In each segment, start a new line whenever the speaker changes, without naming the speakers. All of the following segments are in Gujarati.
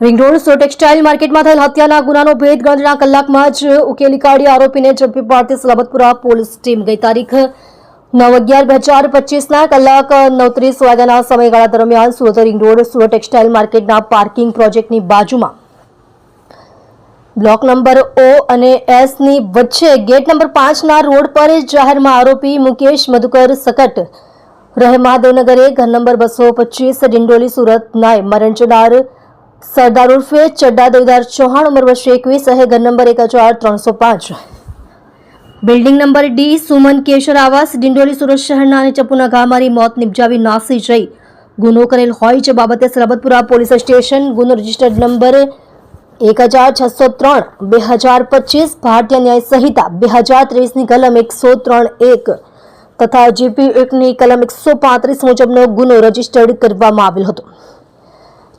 રિંગ રોડ સો ટેક્સટાઇલ માર્કેટમાં થયેલ હત્યાના ગુનાનો ભેદ ગણતરીના કલાકમાં જ ઉકેલી કાઢી આરોપીને ઝડપી પાડતી સલાબતપુરા પોલીસ ટીમ ગઈ તારીખ નવ અગિયાર બે હજાર પચીસના કલાક નવત્રીસ વાગ્યાના સમયગાળા દરમિયાન Surat ring road Surat textile માર્કેટના parking પ્રોજેક્ટની બાજુમાં બ્લોક નંબર ઓ અને એસની વચ્ચે ગેટ નંબર પાંચના રોડ પર જાહેરમાં આરોપી મુકેશ મધુકર સકટ રહે મહાદેવનગરે, ઘર નંબર બસો પચીસ, ડિંડોલી સુરત નાય મરણ સરદાર ઉર્ફે ચડ્ડા દેવદાર ચૌહાણ ઉંમર વર્ષ એકવીસ ઘર નંબર એક હજાર ત્રણસો પાંચ. Building number D, Suman Keshar Awas, Dindoli Surat શહેરના અને ચપુના ઘા મારી મોત નિપજાવી નાસી જઈ. ગુનો કરેલ હોય જે બાબતે સરબતપુરા પોલીસ સ્ટેશન ગુનો રજિસ્ટર્ડ નંબર એક હજાર છસો ત્રણ, બે હજાર પચીસ, ભારતીય ન્યાય સંહિતા બે હજાર ત્રેવીસની કલમ એકસો ત્રણ એક તથા જીપી એકની કલમ એકસો પાંત્રીસ મુજબનો ગુનો રજિસ્ટર્ડ કરવામાં આવેલ હતો.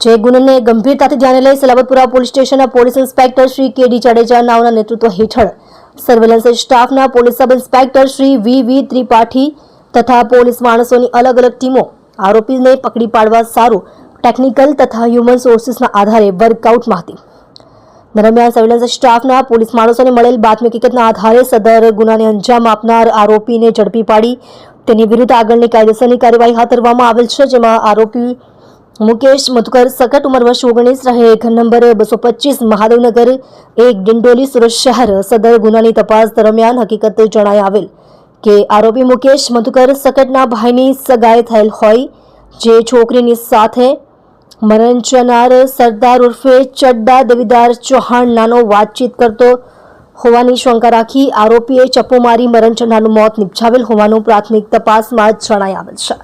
જે ગુનને ગંભીરતાથી ધ્યાને લઈ સલાબતપુરા પોલીસ સ્ટેશનના police inspector Shri K D Jadeja નાઓના નેતૃત્વ હેઠળ સર્વેલન્સ સ્ટાફના police sub inspector Shri V V Tripathi તથા પોલીસ માણસોની અલગ અલગ ટીમો આરોપીને પકડી પાડવા સારું ટેકનિકલ તથા હ્યુમન સોર્સિસના આધારે વર્કઆઉટમાં હતી. દરમિયાન સર્વેલન્સ સ્ટાફના પોલીસ માણસોને મળેલ બાતમી હકીકતના આધારે સદર ગુનાને અંજામ આપનાર આરોપીને ઝડપી પાડી તેની વિરુદ્ધ આગળની કાયદેસરની કાર્યવાહી હાથ ધરવામાં આવેલ છે, જેમાં આરોપી મુકેશ મધુકર સકટ ઉંમર વર્ષ ઓગણીસ રહે. ઘર નંબર બસો પચીસ મહાદેવનગર, એક ડિંડોલી સુરત શહેર, સદર ગુનાની તપાસ દરમિયાન હકીકત જણાઈ આવેલ કે આરોપી મુકેશ મધુકર સકટના ભાઈની સગાઈ થયેલ હોય, જે છોકરીની સાથે મરણ જનાર સરદાર ઉર્ફે ચડ્ડા દેવીદાર ચૌહાણ નાનો વાતચીત કરતો હોવાની શંકા રાખી આરોપીએ ચપ્પુ મારી મરણ જનારનું મોત નિપજાવેલ હોવાનું પ્રાથમિક તપાસમાં જણાઈ આવેલ છે.